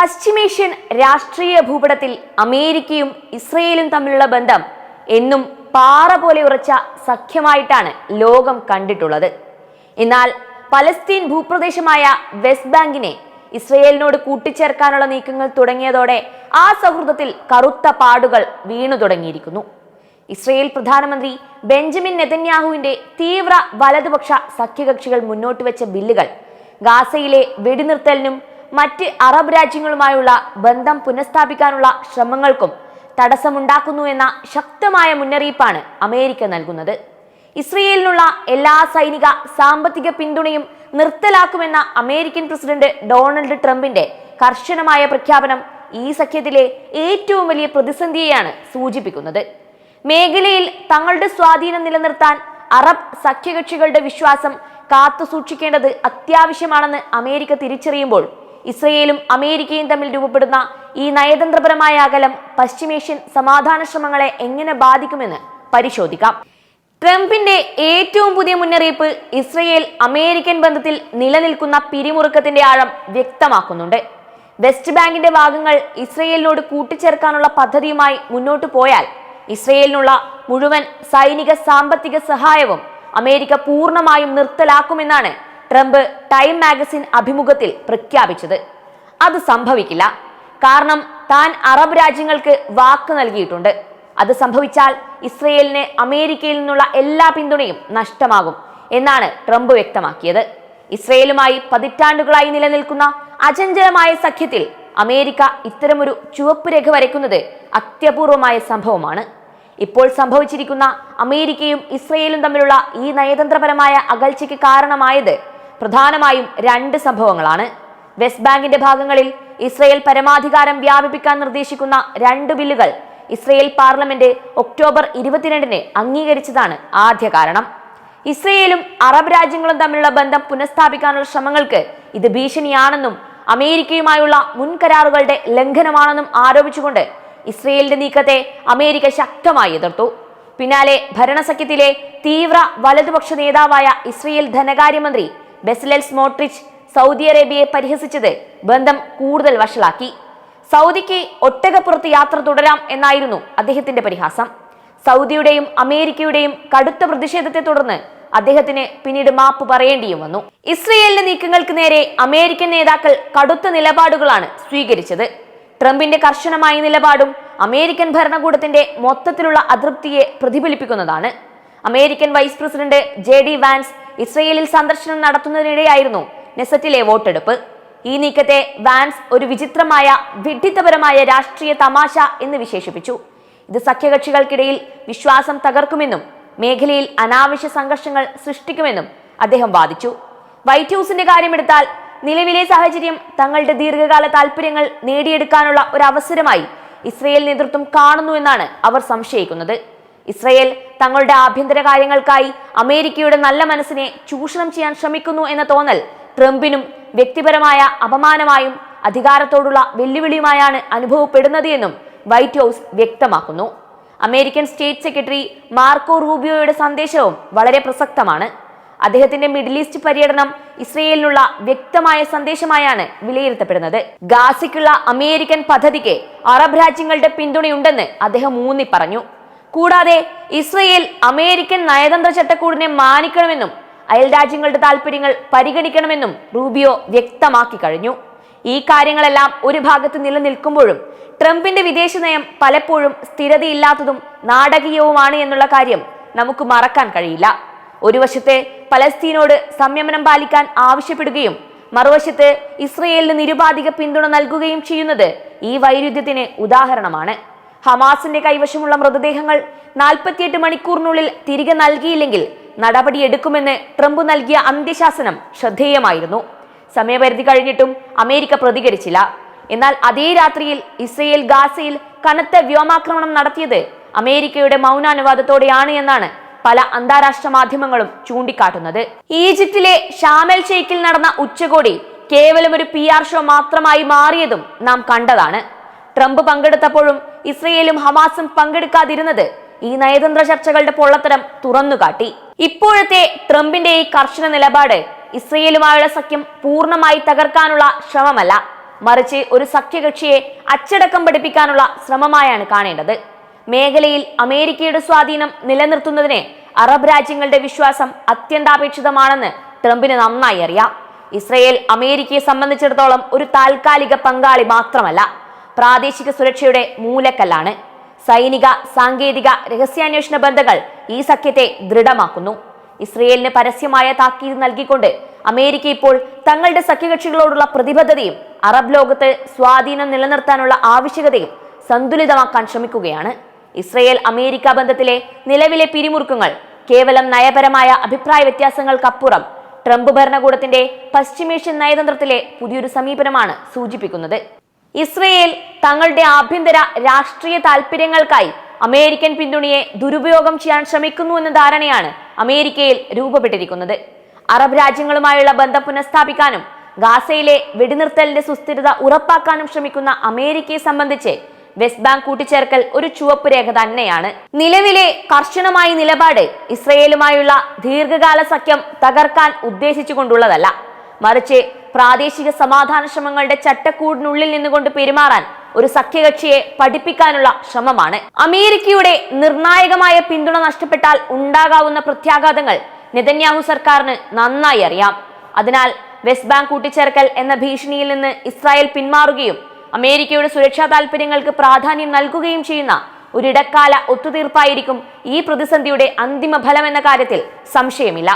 പശ്ചിമേഷ്യൻ രാഷ്ട്രീയ ഭൂപടത്തിൽ അമേരിക്കയും ഇസ്രയേലും തമ്മിലുള്ള ബന്ധം എന്നും പാറ പോലെ ഉറച്ച സഖ്യമായിട്ടാണ് ലോകം കണ്ടിട്ടുള്ളത്. എന്നാൽ പലസ്തീൻ ഭൂപ്രദേശമായ വെസ്റ്റ് ബാങ്കിനെ ഇസ്രയേലിനോട് കൂട്ടിച്ചേർക്കാനുള്ള നീക്കങ്ങൾ തുടങ്ങിയതോടെ ആ സൗഹൃദത്തിൽ കറുത്ത പാടുകൾ വീണു തുടങ്ങിയിരിക്കുന്നു. ഇസ്രയേൽ പ്രധാനമന്ത്രി ബെഞ്ചമിൻ നെതന്യാഹുവിന്റെ തീവ്ര വലതുപക്ഷ സഖ്യകക്ഷികൾ മുന്നോട്ട് വെച്ച ബില്ലുകൾ ഗാസയിലെ വെടിനിർത്തലിനും മറ്റ് അറബ് രാജ്യങ്ങളുമായുള്ള ബന്ധം പുനഃസ്ഥാപിക്കാനുള്ള ശ്രമങ്ങൾക്കും തടസ്സമുണ്ടാക്കുന്നു എന്ന ശക്തമായ മുന്നറിയിപ്പാണ് അമേരിക്ക നൽകുന്നത്. ഇസ്രയേലിനുള്ള എല്ലാ സൈനിക സാമ്പത്തിക പിന്തുണയും നിർത്തലാക്കുമെന്ന അമേരിക്കൻ പ്രസിഡന്റ് ഡൊണാൾഡ് ട്രംപിന്റെ കർശനമായ പ്രഖ്യാപനം ഈ സഖ്യത്തിലെ ഏറ്റവും വലിയ പ്രതിസന്ധിയെയാണ് സൂചിപ്പിക്കുന്നത്. മേഖലയിൽ തങ്ങളുടെ സ്വാധീനം നിലനിർത്താൻ അറബ് സഖ്യകക്ഷികളുടെ വിശ്വാസം കാത്തു സൂക്ഷിക്കേണ്ടത് അത്യാവശ്യമാണെന്ന് അമേരിക്ക തിരിച്ചറിയുമ്പോൾ ഇസ്രയേലും അമേരിക്കയും തമ്മിൽ രൂപപ്പെടുന്ന ഈ നയതന്ത്രപരമായ അകലം പശ്ചിമേഷ്യൻ സമാധാന ശ്രമങ്ങളെ എങ്ങനെ ബാധിക്കുമെന്ന് പരിശോധിക്കാം. ട്രംപിന്റെ ഏറ്റവും പുതിയ മുന്നറിയിപ്പ് ഇസ്രയേൽ അമേരിക്കൻ ബന്ധത്തിൽ നിലനിൽക്കുന്ന പിരിമുറുക്കത്തിന്റെ ആഴം വ്യക്തമാക്കുന്നുണ്ട്. വെസ്റ്റ് ബാങ്കിന്റെ ഭാഗങ്ങൾ ഇസ്രയേലിനോട് കൂട്ടിച്ചേർക്കാനുള്ള പദ്ധതിയുമായി മുന്നോട്ടു പോയാൽ ഇസ്രയേലിനുള്ള മുഴുവൻ സൈനിക സാമ്പത്തിക സഹായവും അമേരിക്ക പൂർണമായും നിർത്തലാക്കുമെന്നാണ് ട്രംപ് ടൈം മാഗസിൻ അഭിമുഖത്തിൽ പ്രഖ്യാപിച്ചത്. അത് സംഭവിക്കില്ല. കാരണം താൻ അറബ് രാജ്യങ്ങൾക്ക് വാക്ക് നൽകിയിട്ടുണ്ട്. അത് സംഭവിച്ചാൽ ഇസ്രയേലിന് അമേരിക്കയിൽ നിന്നുള്ള എല്ലാ പിന്തുണയും നഷ്ടമാകും എന്നാണ് ട്രംപ് വ്യക്തമാക്കിയത്. ഇസ്രയേലുമായി പതിറ്റാണ്ടുകളായി നിലനിൽക്കുന്ന അചഞ്ചലമായ സഖ്യത്തിൽ അമേരിക്ക ഇത്തരമൊരു ചുവപ്പ് രേഖ വരയ്ക്കുന്നത് അത്യപൂർവമായ സംഭവമാണ്. ഇപ്പോൾ സംഭവിച്ചിരിക്കുന്ന അമേരിക്കയും ഇസ്രയേലും തമ്മിലുള്ള ഈ നയതന്ത്രപരമായ അകൽച്ചയ്ക്ക് കാരണമായത് പ്രധാനമായും രണ്ട് സംഭവങ്ങളാണ്. വെസ്റ്റ് ബാങ്കിന്റെ ഭാഗങ്ങളിൽ ഇസ്രയേൽ പരമാധികാരം വ്യാപിപ്പിക്കാൻ നിർദ്ദേശിക്കുന്ന രണ്ട് ബില്ലുകൾ ഇസ്രയേൽ പാർലമെന്റ് ഒക്ടോബർ ഇരുപത്തിരണ്ടിന് അംഗീകരിച്ചതാണ് ആദ്യ കാരണം. ഇസ്രയേലും അറബ് രാജ്യങ്ങളും തമ്മിലുള്ള ബന്ധം പുനഃസ്ഥാപിക്കാനുള്ള ശ്രമങ്ങൾക്ക് ഇത് ഭീഷണിയാണെന്നും അമേരിക്കയുമായുള്ള മുൻകരാറുകളുടെ ലംഘനമാണെന്നും ആരോപിച്ചുകൊണ്ട് ഇസ്രയേലിന്റെ നീക്കത്തെ അമേരിക്ക ശക്തമായി എതിർത്തു. പിന്നാലെ ഭരണസഖ്യത്തിലെ തീവ്ര വലതുപക്ഷ നേതാവായ ഇസ്രയേൽ ധനകാര്യമന്ത്രി ബെസ്ലെൽ സ്മോട്രിച്ച് സൗദി അറേബ്യയെ പരിഹസിച്ചത് ബന്ധം കൂടുതൽ വഷളാക്കി. സൗദിക്ക് ഒട്ടകപ്പുറത്ത് യാത്ര തുടരാം എന്നായിരുന്നു അദ്ദേഹത്തിന്റെ പരിഹാസം. സൗദിയുടെയും അമേരിക്കയുടെയും കടുത്ത പ്രതിഷേധത്തെ തുടർന്ന് അദ്ദേഹത്തിന് പിന്നീട് മാപ്പ് പറയേണ്ടിയും വന്നു. ഇസ്രയേലിന്റെ നീക്കങ്ങൾക്ക് നേരെ അമേരിക്കൻ നേതാക്കൾ കടുത്ത നിലപാടുകളാണ് സ്വീകരിച്ചത്. ട്രംപിന്റെ കർശനമായ നിലപാടും അമേരിക്കൻ ഭരണകൂടത്തിന്റെ മൊത്തത്തിലുള്ള അതൃപ്തിയെ പ്രതിഫലിപ്പിക്കുന്നതാണ്. American vice president J D Vance ഇസ്രയേലിൽ സന്ദർശനം നടത്തുന്നതിനിടെയായിരുന്നു നെസറ്റിലെ വോട്ടെടുപ്പ്. ഈ നീക്കത്തെ വാൻസ് ഒരു വിചിത്രമായ വിഡ്ഢിത്തപരമായ രാഷ്ട്രീയ തമാശ എന്ന് വിശേഷിപ്പിച്ചു. ഇത് സഖ്യകക്ഷികൾക്കിടയിൽ വിശ്വാസം തകർക്കുമെന്നും മേഖലയിൽ അനാവശ്യ സംഘർഷങ്ങൾ സൃഷ്ടിക്കുമെന്നും അദ്ദേഹം വാദിച്ചു. വൈറ്റ് ഹൗസിന്റെ കാര്യമെടുത്താൽ നിലവിലെ സാഹചര്യം തങ്ങളുടെ ദീർഘകാല താല്പര്യങ്ങൾ നേടിയെടുക്കാനുള്ള ഒരു അവസരമായി ഇസ്രയേൽ നേതൃത്വം കാണുന്നു എന്നാണ് അവർ സംശയിക്കുന്നത്. ഇസ്രയേൽ തങ്ങളുടെ ആഭ്യന്തര കാര്യങ്ങൾക്കായി അമേരിക്കയുടെ നല്ല മനസ്സിനെ ചൂഷണം ചെയ്യാൻ ശ്രമിക്കുന്നു എന്ന തോന്നൽ ട്രംപിനും വ്യക്തിപരമായ അപമാനമായും അധികാരത്തോടുള്ള വെല്ലുവിളിയുമായാണ് അനുഭവപ്പെടുന്നത് എന്നും വൈറ്റ് ഹൗസ് വ്യക്തമാക്കുന്നു. അമേരിക്കൻ സ്റ്റേറ്റ് സെക്രട്ടറി മാർക്കോ റൂബിയോയുടെ സന്ദേശവും വളരെ പ്രസക്തമാണ്. അദ്ദേഹത്തിന്റെ മിഡിൽ ഈസ്റ്റ് പര്യടനം ഇസ്രയേലിനുള്ള വ്യക്തമായ സന്ദേശമായാണ് വിലയിരുത്തപ്പെടുന്നത്. ഗാസിക്കുള്ള അമേരിക്കൻ പദ്ധതിക്ക് അറബ് രാജ്യങ്ങളുടെ പിന്തുണയുണ്ടെന്ന് അദ്ദേഹം ഊന്നി പറഞ്ഞു കൂടാതെ ഇസ്രയേൽ അമേരിക്കൻ നയതന്ത്ര ചട്ടക്കൂടിനെ മാനിക്കണമെന്നും അയൽ രാജ്യങ്ങളുടെ താല്പര്യങ്ങൾ പരിഗണിക്കണമെന്നും റൂബിയോ വ്യക്തമാക്കി കഴിഞ്ഞു. ഈ കാര്യങ്ങളെല്ലാം ഒരു ഭാഗത്ത് നിലനിൽക്കുമ്പോഴും ട്രംപിന്റെ വിദേശ നയം പലപ്പോഴും സ്ഥിരതയില്ലാത്തതും നാടകീയവുമാണ് എന്നുള്ള കാര്യം നമുക്ക് മറക്കാൻ കഴിയില്ല. ഒരു വശത്ത് പലസ്തീനോട് സംയമനം പാലിക്കാൻ ആവശ്യപ്പെടുകയും മറുവശത്ത് ഇസ്രയേലിന് നിരുപാധിക പിന്തുണ നൽകുകയും ചെയ്യുന്നത് ഈ വൈരുദ്ധ്യത്തിന് ഉദാഹരണമാണ്. ഹമാസിന്റെ കൈവശമുള്ള മൃതദേഹങ്ങൾ നാൽപ്പത്തിയെട്ട് മണിക്കൂറിനുള്ളിൽ തിരികെ നൽകിയില്ലെങ്കിൽ നടപടിയെടുക്കുമെന്ന് ട്രംപ് നൽകിയ അന്ത്യശാസനം ശ്രദ്ധേയമായിരുന്നു. സമയപരിധി കഴിഞ്ഞിട്ടും അമേരിക്ക പ്രതികരിച്ചില്ല. എന്നാൽ അതേ രാത്രിയിൽ ഇസ്രയേൽ ഗാസയിൽ കനത്ത വ്യോമാക്രമണം നടത്തിയത് അമേരിക്കയുടെ മൗനാനുവാദത്തോടെയാണ് എന്നാണ് പല അന്താരാഷ്ട്ര മാധ്യമങ്ങളും ചൂണ്ടിക്കാട്ടുന്നത്. ഈജിപ്തിലെ ഷാമൽ ഷെയ്ഖിൽ നടന്ന ഉച്ചകോടി കേവലം ഒരു പി ആർ ഷോ മാത്രമായി മാറിയതും നാം കണ്ടതാണ്. ട്രംപ് പങ്കെടുത്തപ്പോഴും ഇസ്രയേലും ഹമാസും പങ്കെടുക്കാതിരുന്നത് ഈ നയതന്ത്ര ചർച്ചകളുടെ പൊള്ളത്തരം തുറന്നുകാട്ടി. ഇപ്പോഴത്തെ ട്രംപിന്റെ ഈ കർശന നിലപാട് ഇസ്രയേലുമായുള്ള സഖ്യം പൂർണമായി തകർക്കാനുള്ള ശ്രമമല്ല. മറിച്ച് ഒരു സഖ്യകക്ഷിയെ അച്ചടക്കം പഠിപ്പിക്കാനുള്ള ശ്രമമായാണ് കാണേണ്ടത്. മേഖലയിൽ അമേരിക്കയുടെ സ്വാധീനം നിലനിർത്തുന്നതിന് അറബ് രാജ്യങ്ങളുടെ വിശ്വാസം അത്യന്താപേക്ഷിതമാണെന്ന് ട്രംപിന് നന്നായി അറിയാം. ഇസ്രയേൽ അമേരിക്കയെ സംബന്ധിച്ചിടത്തോളം ഒരു താൽക്കാലിക പങ്കാളി മാത്രമല്ല. പ്രാദേശിക സുരക്ഷയുടെ മൂലക്കല്ലാണ്. സൈനിക സാങ്കേതിക രഹസ്യാന്വേഷണ ബന്ധങ്ങൾ ഈ സഖ്യത്തെ ദൃഢമാക്കുന്നു. ഇസ്രയേലിന് പരസ്യമായ താക്കീത് നൽകിക്കൊണ്ട് അമേരിക്ക ഇപ്പോൾ തങ്ങളുടെ സഖ്യകക്ഷികളോടുള്ള പ്രതിബദ്ധതയും അറബ് ലോകത്ത് സ്വാധീനം നിലനിർത്താനുള്ള ആവശ്യകതയും സന്തുലിതമാക്കാൻ ശ്രമിക്കുകയാണ്. ഇസ്രയേൽ അമേരിക്ക ബന്ധത്തിലെ നിലവിലെ പിരിമുറുക്കങ്ങൾ കേവലം നയപരമായ അഭിപ്രായ വ്യത്യാസങ്ങൾക്കപ്പുറം ട്രംപ് ഭരണകൂടത്തിന്റെ പശ്ചിമേഷ്യൻ നയതന്ത്രത്തിലെ പുതിയൊരു സമീപനമാണ് സൂചിപ്പിക്കുന്നത്. ഇസ്രയേൽ തങ്ങളുടെ ആഭ്യന്തര രാഷ്ട്രീയ താൽപര്യങ്ങൾക്കായി അമേരിക്കൻ പിന്തുണയെ ദുരുപയോഗം ചെയ്യാൻ ശ്രമിക്കുന്നു എന്ന ധാരണയാണ് അമേരിക്കയിൽ രൂപപ്പെട്ടിരിക്കുന്നത്. അറബ് രാജ്യങ്ങളുമായുള്ള ബന്ധം പുനഃസ്ഥാപിക്കാനും ഗാസയിലെ വെടിനിർത്തലിന്റെ സുസ്ഥിരത ഉറപ്പാക്കാനും ശ്രമിക്കുന്ന അമേരിക്കയെ സംബന്ധിച്ച് വെസ്റ്റ് ബാങ്ക് കൂട്ടിച്ചേർക്കൽ ഒരു ചുവപ്പ് രേഖ തന്നെയാണ്. നിലവിലെ കർശനമായ നിലപാട് ഇസ്രയേലുമായുള്ള ദീർഘകാല സഖ്യം തകർക്കാൻ ഉദ്ദേശിച്ചുകൊണ്ടുള്ളതല്ല. മറിച്ച് പ്രാദേശിക സമാധാന ശ്രമങ്ങളുടെ ചട്ടക്കൂടിനുള്ളിൽ നിന്നുകൊണ്ട് പെരുമാറാൻ ഒരു സഖ്യകക്ഷിയെ പഠിപ്പിക്കാനുള്ള ശ്രമമാണ്. അമേരിക്കയുടെ നിർണായകമായ പിന്തുണ നഷ്ടപ്പെട്ടാൽ ഉണ്ടാകാവുന്ന പ്രത്യാഘാതങ്ങൾ നെതന്യാഹു സർക്കാരിന് നന്നായി അറിയാം. അതിനാൽ വെസ്റ്റ് ബാങ്ക് കൂട്ടിച്ചേർക്കൽ എന്ന ഭീഷണിയിൽ നിന്ന് ഇസ്രായേൽ പിന്മാറുകയും അമേരിക്കയുടെ സുരക്ഷാ താൽപര്യങ്ങൾക്ക് പ്രാധാന്യം നൽകുകയും ചെയ്യുന്ന ഒരിടക്കാല ഒത്തുതീർപ്പായിരിക്കും ഈ പ്രതിസന്ധിയുടെ അന്തിമ ഫലം എന്ന കാര്യത്തിൽ സംശയമില്ല.